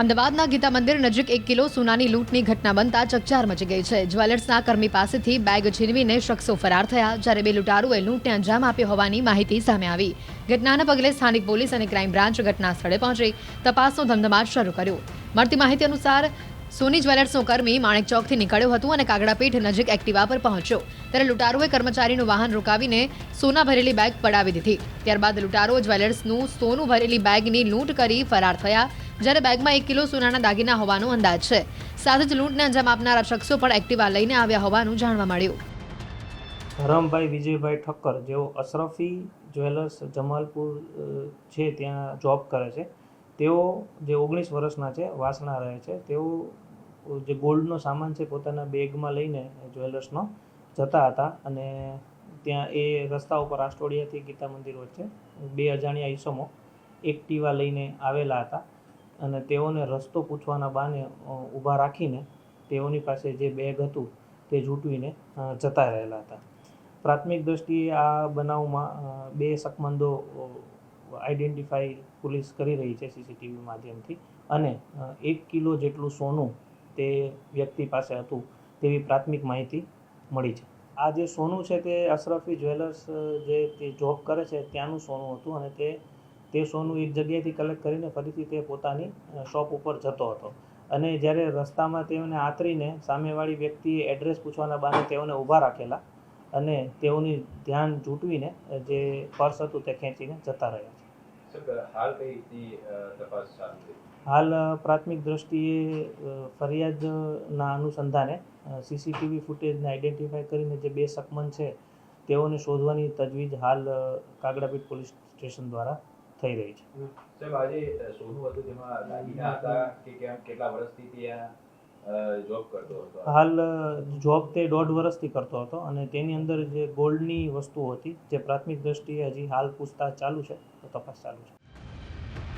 અમદાવાદના ગીતા મંદિર નજીક એક કિલો સોનાની લૂંટની ઘટના બનતા ચકચાર મચી ગઈ છે. જ્વેલર્સના કર્મી પાસેથી બેગ છીનવીને શખ્સો ફરાર થયા. જ્યારે બે લૂંટારુઓએ લૂંટને અંજામ આપ્યો હોવાની માહિતી સામે આવી. ઘટનાના પગલે સ્થાનિક પોલીસ અને ક્રાઇમ બ્રાન્ચ ઘટના સ્થળે પહોંચી. તપાસનો ધમધમાટ શરૂ કર્યો. મળતી માહિતી અનુસાર, સોની જ્વેલર્સનો કર્મી માણેક ચોકથી નીકળ્યો હતો અને કાગડાપીઠ નજીક એક્ટિવા પર પહોંચ્યો. ત્યારે લૂંટારુએ કર્મચારીનું વાહન રોકાવીને સોના ભરેલી બેગ પડાવી દીધી. ત્યારબાદ લૂંટારુઓ જ્વેલર્સનું સોનું ભરેલી બેગની લૂંટ કરી ફરાર થયા. જ્યારે બેગમાં એક કિલો સોનાના દાગીના હોવાનો અંદાજ છે. સાથે જ લૂંટને અંજામ આપનારા શખ્સો પણ એક્ટિવા લઈને આવ્યા હોવાનું જાણવા મળ્યું. ધરમભાઈ, વિજયભાઈ ઠક્કર જેઓ અશરફી જ્વેલર્સ જમાલપુર છે ત્યાં જોબ કરે છે. તેઓ જે ઓગણીસ વર્ષના છે, વાસણા રહે છે. તેઓ જે ગોલ્ડનો સામાન છે, પોતાના બેગમાં લઈને જ્વેલર્સનો જતા હતા અને ત્યાં એ રસ્તા ઉપર આસ્ટોડિયાથી ગીતા મંદિર વચ્ચે બે અજાણ્યા ઈસમો એક્ટિવા લઈને આવેલા હતા. અને તેઓને રસ્તો પૂછવાના બાને ઊભા રાખીને તેઓની પાસે જે બેગ હતું તે ઝૂંટવીને જતા રહેલા હતા. પ્રાથમિક દ્રષ્ટિએ આ બનાવમાં બે શકમંદો આઈડેન્ટિફાઈ પોલીસ કરી રહી છે સીસીટીવી માધ્યમથી અને એક કિલો જેટલું સોનું તે વ્યક્તિ પાસે હતું તેવી પ્રાથમિક માહિતી મળી છે. આ જે સોનું છે તે અશરફી જ્વેલર્સ જે તે જોબ કરે છે ત્યાંનું સોનું હતું અને તે તે સોનું એક જગ્યાએથી કલેક્ટ કરીને ફરીથી તે પોતાની શોપ ઉપર જતો હતો. અને જ્યારે રસ્તામાં તેઓને આતરીને સામેવાળી વ્યક્તિએ એડ્રેસ પૂછવાના બહાને તેઓને ઊભા રાખેલા અને તેઓની ધ્યાન જૂટવીને જે પર્સ હતું તે ખેંચીને જતા રહ્યા છે. હાલ પ્રાથમિક દ્રષ્ટિએ ફરિયાદના અનુસંધાને સીસીટીવી ફૂટેજને આઈડેન્ટિફાય કરીને જે બે શકમન છે તેઓને શોધવાની તજવીજ હાલ કાગડાપીઠ પોલીસ સ્ટેશન દ્વારા થઈ રહી છે. સાહેબ આજે સોનું હતું તેમાં દાગીના હતા કે કેમ કેટલા વર્ષથી ત્યાં જોબ કરતો હતો? હાલ જોબ તે દોઢ વર્ષથી કરતો હતો અને તેની અંદર જે ગોલ્ડની વસ્તુઓ હતી જે પ્રાથમિક દ્રષ્ટિએ હજી હાલ પૂછતાછ ચાલુ છે તો તપાસ ચાલુ છે.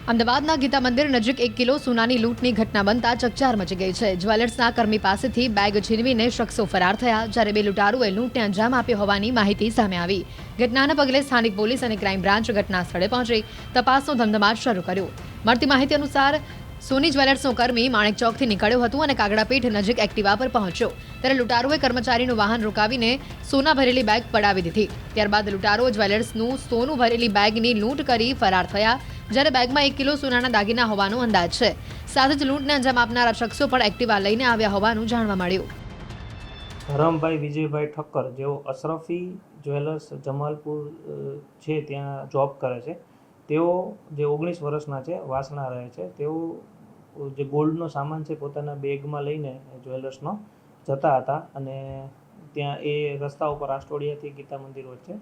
અમદાવાદના ગીતા મંદિર નજીક એક કિલો સોનાની લૂંટની ઘટના બનતા ચકચાર મચી ગઈ છે. જ્વેલર્સના કર્મી પાસેથી બેગ છીનવીને શખ્સો ફરાર થયા. જ્યારે બે લૂંટારુએ લૂંટને અંજામ આપ્યો હોવાની માહિતી સામે આવી. ઘટનાના પગલે સ્થાનિક પોલીસ અને ક્રાઇમ બ્રાન્ચ ઘટના સ્થળે પહોંચી. તપાસનો ધમધમાટ શરૂ કર્યો. મળતી માહિતી અનુસાર, સોની જ્વેલર્સનો કર્મી માણેક ચોકથી નીકળ્યો હતો અને કાગડાપીઠ નજીક એક્ટિવા પર પહોંચ્યો. ત્યારે લૂંટારુએ કર્મચારીનું વાહન રોકાવીને સોના ભરેલી બેગ પડાવી દીધી. ત્યારબાદ લૂંટારુઓ જ્વેલર્સનું સોનું ભરેલી બેગની લૂંટ કરી ફરાર થયા. જ્યારે બેગમાં એક કિલો સોનાના દાગીના હોવાનો અંદાજ છે. સાથે જ લૂંટને અંજામ આપનારા શખ્સો પણ એક્ટિવા લઈને આવ્યા હોવાનું જાણવા મળ્યું. ધરમભાઈ, વિજયભાઈ ઠક્કર જેઓ અશરફી જ્વેલર્સ જમાલપુર છે ત્યાં જોબ કરે છે. તેઓ જે ઓગણીસ વર્ષના છે, વાસણા રહે છે. તેઓ જે ગોલ્ડનો સામાન છે પોતાના બેગમાં લઈને જ્વેલર્સનો જતા હતા અને ત્યાં એ રસ્તા ઉપર આસ્ટોડિયાથી ગીતા મંદિર વચ્ચે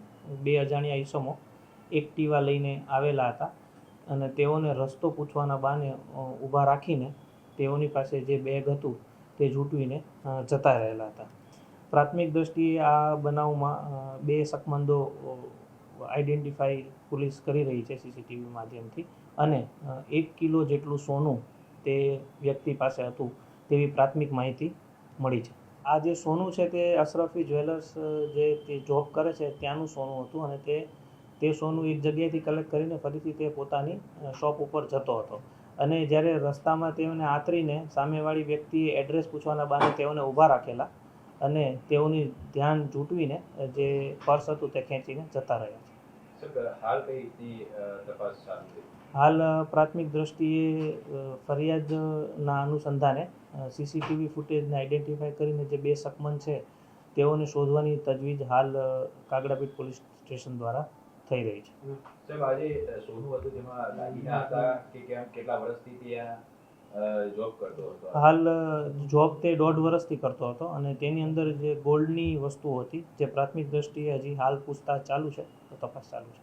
બે અજાણ્યા ઈસમો એક્ટિવા લઈને આવેલા હતા. અને તેઓને રસ્તો પૂછવાના બાને ઊભા રાખીને તેઓની પાસે જે બેગ હતું તે ઝૂંટવીને જતા રહેલા હતા. પ્રાથમિક દ્રષ્ટિએ આ બનાવમાં બે શકમંદો આઈડેન્ટિફાઈ પોલીસ કરી રહી છે સીસીટીવી માધ્યમથી અને એક કિલો જેટલું સોનું તે વ્યક્તિ પાસે હતું તેવી પ્રાથમિક માહિતી મળી છે. આ જે સોનું છે તે અશરફી જ્વેલર્સ જે તે જોબ કરે છે, ત્યાંનું સોનું હતું અને તે તે સોનું એક જગ્યાએથી કલેક્ટ કરીને ફરીથી તે પોતાની શોપ ઉપર જતો હતો. અને જ્યારે રસ્તામાં તેઓને આતરીને સામેવાળી વ્યક્તિએ એડ્રેસ પૂછવાના બહાને તેઓને ઊભા રાખેલા અને તેઓની ધ્યાન જૂટવીને જે પર્સ હતું તે ખેંચીને જતા રહ્યા છે. હાલ પ્રાથમિક દ્રષ્ટિએ ફરિયાદના અનુસંધાને સીસીટીવી ફૂટેજને આઈડેન્ટિફાઈ કરીને જે બે શકમન છે તેઓને શોધવાની તજવીજ હાલ કાગડાપીઠ પોલીસ સ્ટેશન દ્વારા થઈ રહી છે. સાહેબ આજે સોનું હતું તેમાં દાગીના હતા કે કેમ કેટલા વર્ષથી ત્યાં જોબ કરતો હતો? હાલ જોબ તે દોઢ વર્ષથી કરતો હતો અને તેની અંદર જે ગોલ્ડની વસ્તુઓ હતી જે પ્રાથમિક દ્રષ્ટિએ હજી હાલ પૂછતાછ ચાલુ છે તો તપાસ ચાલુ છે.